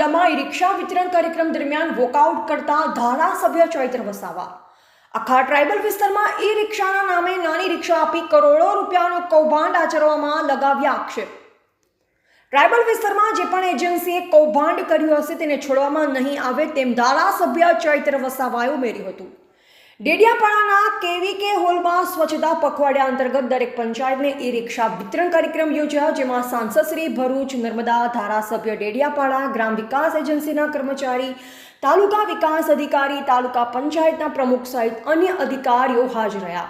જિલ્લામાં રિક્ષા વિતરણ કાર્યક્રમ દરમિયાન વોકઆઉટ કરતા ધારાસભ્ય ચૈત્ર વસાવા. આખા ટ્રાઇબલ વિસ્તારમાં ઈ રિક્ષાના નામે નાની રિક્ષા આપી કરોડો રૂપિયાનો કૌભાંડ આચરવામાં લગાવ્યા આક્ષેપ. ટ્રાઇબલ વિસ્તારમાં જે પણ એજન્સીએ કૌભાંડ કર્યું હશે તેને છોડવામાં નહીં આવે તેમ ધારાસભ્ય ચૈત્ર વસાવાએ ઉમેર્યું હતું. ડેડિયાપાડાના કેવીકે હોલમાં સ્વચ્છતા પખવાડિયા અંતર્ગત દરેક પંચાયતને ઈ રિક્ષા વિતરણ કાર્યક્રમ યોજાયો, જેમાં સાંસદ શ્રી ભરૂચ, નર્મદા ધારાસભ્ય ડેડિયાપાડા, ગ્રામ વિકાસ એજન્સીના કર્મચારી, તાલુકા વિકાસ અધિકારી, તાલુકા પંચાયતના પ્રમુખ સહિત અન્ય અધિકારીઓ હાજર રહ્યા.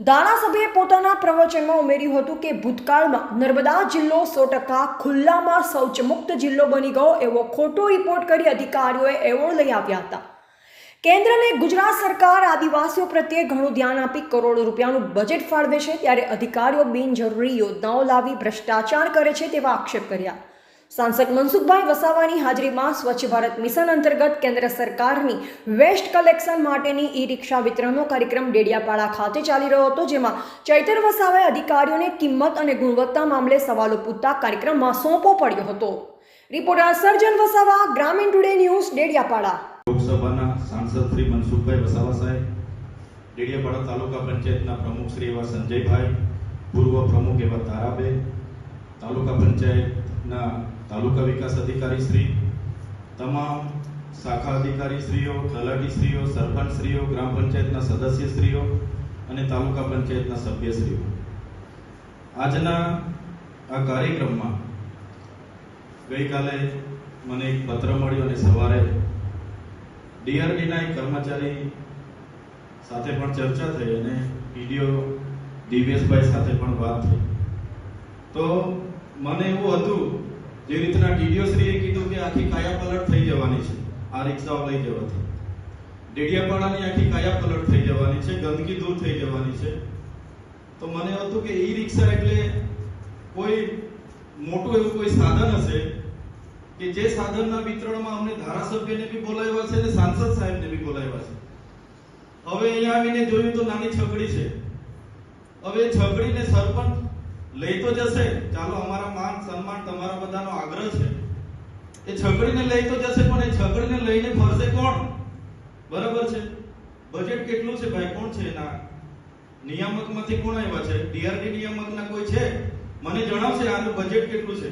ધારાસભ્યએ પોતાના પ્રવચનમાં ઉમેર્યું હતું કે ભૂતકાળમાં નર્મદા જિલ્લો સો ટકા ખુલ્લામાં શૌચમુક્ત જિલ્લો બની ગયો એવો ખોટો રિપોર્ટ કરી અધિકારીઓએ એવોર્ડ લઈ આવ્યા હતા. કેન્દ્ર અને ગુજરાત સરકાર આદિવાસીઓ પ્રત્યે ઘણું ધ્યાન આપી કરોડો રૂપિયાનું બજેટ ફાળવે છે, ત્યારે અધિકારીઓ બિનજરૂરી યોજનાઓ લાવી ભ્રષ્ટાચાર કરે છે તેવા આક્ષેપ કર્યા. સાંસદ મનસુખભાઈ વસાવાની હાજરીમાં સ્વચ્છ ભારત મિશન અંતર્ગત કેન્દ્ર સરકારની વેસ્ટ કલેક્શન માટેની ઈ રિક્ષા વિતરણનો કાર્યક્રમ ડેડિયાપાડા ખાતે ચાલી રહ્યો હતો, જેમાં ચૈતર વસાવાએ અધિકારીઓને કિંમત અને ગુણવત્તા મામલે સવાલો પૂછતા કાર્યક્રમમાં સોંપો પડ્યો હતો. રિપોર્ટર સર્જન વસાવા, ગ્રામીણ ટુડે ન્યૂઝ ડેડિયાપાડા. લોકસભાના સાંસદ શ્રી મનસુખભાઈ વસાવા સાહેબ, ડેડિયાપાડા તાલુકા પંચાયતના પ્રમુખ શ્રી એવા સંજયભાઈ, પૂર્વ પ્રમુખ એવા તારાબેન, તાલુકા પંચાયતના તાલુકા વિકાસ અધિકારી શ્રી, તમામ શાખા અધિકારી શ્રીઓ તલાટી શ્રીઓ, સરપંચ શ્રીઓ, ગ્રામ પંચાયતના સદસ્ય શ્રીઓ અને તાલુકા પંચાયતના સભ્ય શ્રીઓ. આજના આ કાર્યક્રમમાં ગઈકાલે મને એક પત્ર મળ્યો અને સવારે ડીઆરડીના એક કર્મચારી સાથે પણ ચર્ચા થઈ અને પીડીઓ દિવ્યેશભાઈ સાથે પણ વાત થઈ. તો મને એવું હતું, જે રીતના ડીડીઓ શ્રીએ કીધું કે આખી કાયા પલટ થઈ જવાની છે, આ રિક્ષાઓ લઈ જવાથી. ડેડિયાપાડાની આખી કાયા પલટ થઈ જવાની છે, ગંદકી દૂર થઈ જવાની છે. તો મને હતું કે ઈ રિક્ષા એટલે કોઈ મોટું એવું કોઈ સાધન હશે કે જે સાધનના વિતરણમાં અમને ધારાસભ્યને બી બોલાવ્યા છે અને સાંસદ સાહેબને બી બોલાવ્યા છે. હવે અહીંયા આવીને જોયું તો નાની છકડી છે. હવે છગડીને સરપંચ લઈ તો જશે. ચાલો, અમારા માન સન્માન તમારા બધાનો આગ્રહ છે. એ છકડીને લઈ તો જશે, પણ એ છકડીને લઈને ફરશે કોણ? બરાબર છે? બજેટ કેટલું છે ભાઈ? કોણ છે એના? નિયામકમાંથી કોણ આવ્યા છે? ડીઆરડી નિયામકના કોઈ છે? મને જણાવશે આનું બજેટ કેટલું છે?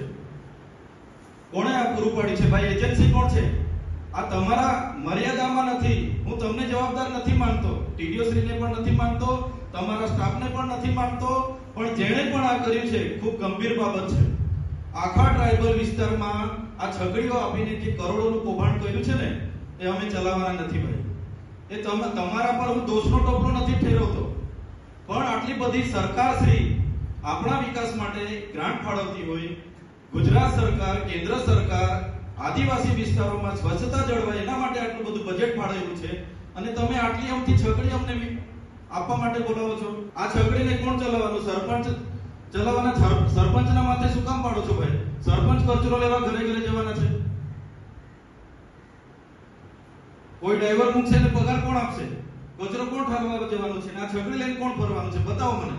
કોણે આ પૂરું પાડ્યું છે? ભાઈ એજન્સી કોણ છે? આ તમારા મર્યાદામાં નથી. હું તમને જવાબદાર નથી માનતો. ટીડીઓ શ્રીને પણ નથી માનતો. તમારા સ્ટાફને પણ નથી માનતો. પણ જેણે પણ આ કર્યું છે, ખૂબ ગંભીર બાબત છે. આખા ટ્રાઇબલ વિસ્તારમાં આ છગડીઓ આપીને જે કરોડોનું કૌભાંડ કર્યું છે ને, એ અમે ચલાવવાના નથી ભાઈ. એ તમે, તમારા પર હું દોષનો ટોપલો નથી ઠેરવતો. પણ આટલી બધી સરકાર શ્રી આપણા વિકાસ માટે ગ્રાન્ટ ફાળવતી હોય ગુજરાત સરકાર, કેન્દ્ર સરકાર, આદિવાસી વિસ્તારોમાં સ્વચ્છતા જળવાય એના માટે આટલું બધું બજેટ ફાળવેલું છે. અને તમે આટલી અમથી છગડી અમને આપવા માટે બોલાવો છો. આ છગડીને કોણ ચલાવવાનું? સરપંચ ચલાવવાના સરપંચના માથે શું કામ પાડો છો ભાઈ? સરપંચ કચરો લેવા ઘરે ઘરે જવાના છે. કોઈ ડ્રાઈવર મૂકશે ને પગાર કોણ આપશે? કચરો કોણ ઠાલવા જવાનું છે? આ છગડી લઈને કોણ ફરવાનું છે? બતાવો મને.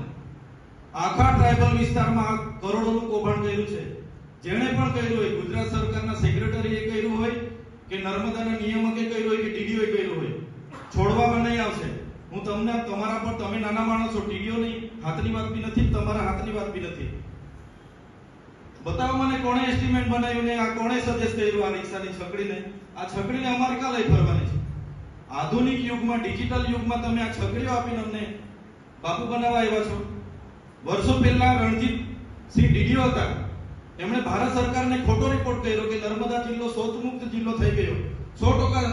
આખા ટ્રાઇબલ વિસ્તારમાં કરોડોનું કૌભાંડ કર્યું છે. જેણે પણ કર્યું હોય, ગુજરાત સરકારના સેક્રેટરીએ કર્યું હોય કે નર્મદાના નિયામકે કર્યું હોય કે ટીડીઓએ કર્યું હોય, છોડવામાં નહીં આવશે. હું તમને, તમારા પર, તમે નાના માણસો છો ટીડીઓની હાથની વાત બી નથી, તમારા હાથની વાત બી નથી. બતાવો મને કોણે એસ્ટિમેટ બનાવ્યું ને આ કોણે સજેસ્ટ કર્યું આ રિક્ષાની છકડીને? આ છકડીને અમારે ક્યાં લઈ ફરવાની છે? આધુનિક યુગમાં ડિજિટલ યુગમાં તમે આ છકડીઓ આપીને અમને બાપુ બનાવવા આવ્યા છો. વર્ષો પહેલા રણજીત સિંહ ડીડીઓ હતા. એમણે ભારત સરકારને ખોટો રિપોર્ટ કર્યો કે નર્મદા જિલ્લો શૌચમુક્ત જિલ્લો થઈ ગયો. સો ટકા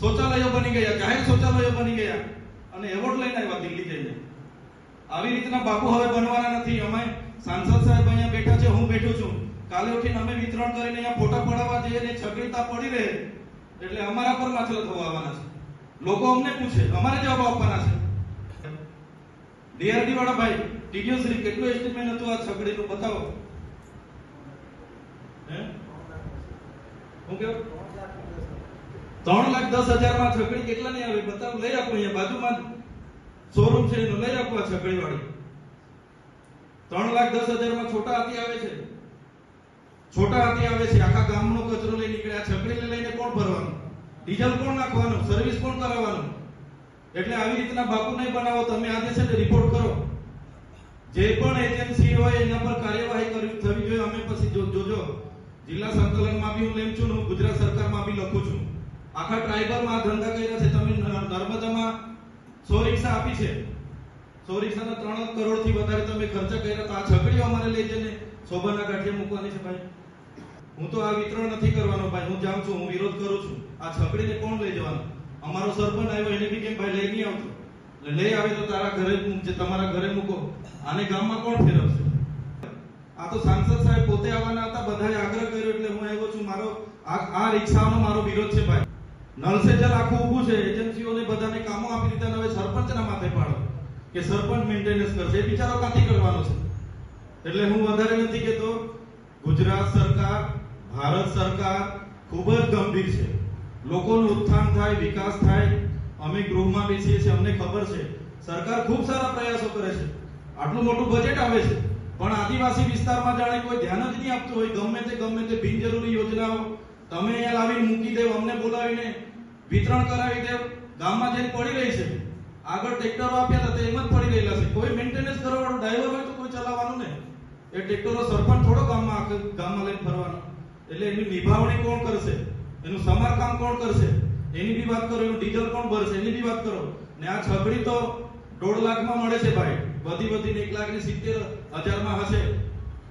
શૌચાલયો બની ગયા, જાહેર શૌચાલયો બની ગયા અને એવોર્ડ લઈને આવ્યા દિલ્હી જઈને. આવી રીતના બાપુ હવે બનવાના નથી. અમે સાંસદ સાહેબ અહીંયા બેઠા છે, હું બેઠો છું. કાલે ઉઠીને અમે વિતરણ કરીને અહીંયા ફોટા પડાવવા જઈએ ને છગડીતા પડી રહે. એટલે અમારા પર માછલા થવા આવવાના છે. લોકો અમને પૂછે, અમારે જવાબ આપવાના છે. ડીઆરડી વાળા ભાઈ, ટીડીઓ શ્રી, કેટલું એસ્ટિમેટ હતું આ છગડીનું? બતાવો હે હું કેવું? ત્રણ લાખ દસ હજારમાં છકડી કેટલા ની આવે? બતાવું, લઈ આપો અહીંયા બાજુમાં શોરૂમ છે એનું, લઈ આપો આ છકડી વાળી ત્રણ લાખ દસ હજારમાં છોટા હાથી આવે છે. છોટા હાથી આવે છે. આખા ગામનો કચરો લઈ નીકળ્યા. છકડીને લઈને કોણ ભરવાનું? ડીઝલ કોણ નાખવાનું? સર્વિસ કોણ કરાવવાનું? એટલે આવી રીતના બાપુ નહીં બનાવો. તમે આજે છે ને રિપોર્ટ કરો. જે પણ એજન્સી હોય એના પર કાર્યવાહી કરવી થવી જોઈએ. અમે પછી જોજો. જિલ્લા સંકલનમાં બી હું લેમ છું હું ગુજરાત સરકારમાં બી લખું છું. આખા ટ્રાઇબલમાં ધંધા કર્યા છે તમે નર્મદામાં સો રિક્ષા આપી છે. સો રિક્ષાના ત્રણ કરોડથી વધારે તમે ખર્ચા કર્યા તો આ છકડીઓ અમારે લઈ જઈને શોભાના ગાંઠિયા મૂકવાની છે ભાઈ. હું તો આ વિતરણ નથી કરવાનો ભાઈ. હું જાઉં છું, હું વિરોધ કરું છું. આ છકડીને કોણ લઈ જવાનો? અમારો સરપંચ આવ્યો, એને બી કેમ ભાઈ લઈ નહીં આવતો? લઈ આવે તો તારા ઘરે મૂકજે, તમારા ઘરે મૂકો. આને ગામમાં કોણ ફેરવશે? આ તો સાંસદ સાહેબ પોતે આવવાના હતા, બધાએ આગ્રહ કર્યો એટલે હું આવ્યો છું. મારો આ રિક્ષાનો મારો વિરોધ છે ભાઈ. સે જલ આખું ઊભું છે. એજન્સીઓને બધાને કામો આપી દીધા હવે સરપંચના માથે પાડો કે સરપંચ મેન્ટેનન્સ કરશે. એ બિચારો ક્યાંથી કરવાનો છે. એટલે હું વધારે નથી કહેતો, ગુજરાત સરકાર, ભારત સરકાર ખૂબ જ ગંભીર છે. લોકોનું ઉત્થાન થાય, વિકાસ થાય. અમે ગૃહમાં બેસીએ છીએ. અમને ખબર છે. સરકાર ખૂબ સારા પ્રયાસો કરે છે. આટલું મોટું બજેટ આવે છે. પણ આદિવાસી વિસ્તારમાં જાણે કોઈ ધ્યાન જ નહીં આપતું હોય, ગમે તે ગમે તે બિનજરૂરી યોજનાઓ. તમે અહીંયા લાવીને મૂકી દેવ, અમને બોલાવીને વિતરણ કરાવી દેવ. ગામમાં જઈને પડી રહી છે. આગળ ટ્રેક્ટરો આપ્યા હતા એમ જ પડી રહેલા છે. કોઈ મેન્ટેનન્સ કરવાનો ડ્રાઈવર હોય તો કોઈ ચલાવવાનું ને એ ટ્રેક્ટરો સરપંચ થોડો ગામમાં ગામમાં લઈને ફરવાનો. એટલે એની નિભાવણી કોણ કરશે? એનું સમારકામ કોણ કરશે? એની બી વાત કરો, એનું ડીઝલ કોણ ભરશે? એની બી વાત કરો. ને આ છગડી તો દોઢ લાખમાં મળે છે ભાઈ. વધી વધીને એક લાખ ને સિત્તેર હજારમાં હશે.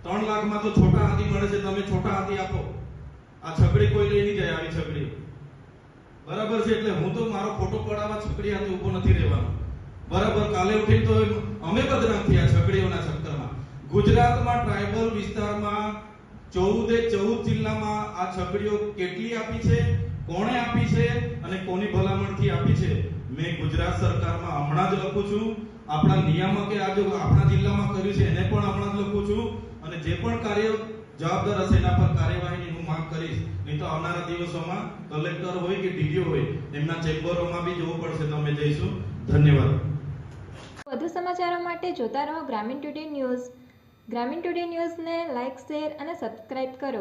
ત્રણ લાખમાં તો છોટા હાથી મળે છે, તમે છોટા હાથી આપો. આ છકડી કોઈ લઈ નહીં જાય, આવી છકડી બરાબર છે, એટલે હું તો મારો ફોટો પડાવવા છકડી હાથે ઊભો નથી રહેવાનો. બરાબર, કાલે ઉઠીને તો અમે બદનામ થયા છકડીઓના ચક્કરમાં. ગુજરાતમાં ટ્રાઇબલ વિસ્તારમાં ચૌદે ચૌદ જિલ્લામાં આ છકડીઓ કેટલી આપી છે, કોણે આપી છે અને કોની ભલામણથી આપી છે? મેં ગુજરાત સરકારમાં હમણાં જ લખું છું આપણા નિયામકે આ જો આપણા જિલ્લામાં કર્યું છે, એને પણ હમણાં લખું છું. અને જે પણ કાર્ય જવાબદાર હશે, એના પર કાર્યવાહીની હું માંગ કરીશ. નહીં તો આવનારા દિવસોમાં કલેક્ટર હોય કે ડીડીઓ હોય, એમના ચેમ્બરોમાં બી જવું પડશે. તો અમે જઈશું. ધન્યવાદ. વધુ સમાચારો માટે જોતા રહો Gramin today news. Gramin today ન્યૂઝને લાઇક શેર અને સબસ્ક્રાઇબ કરો.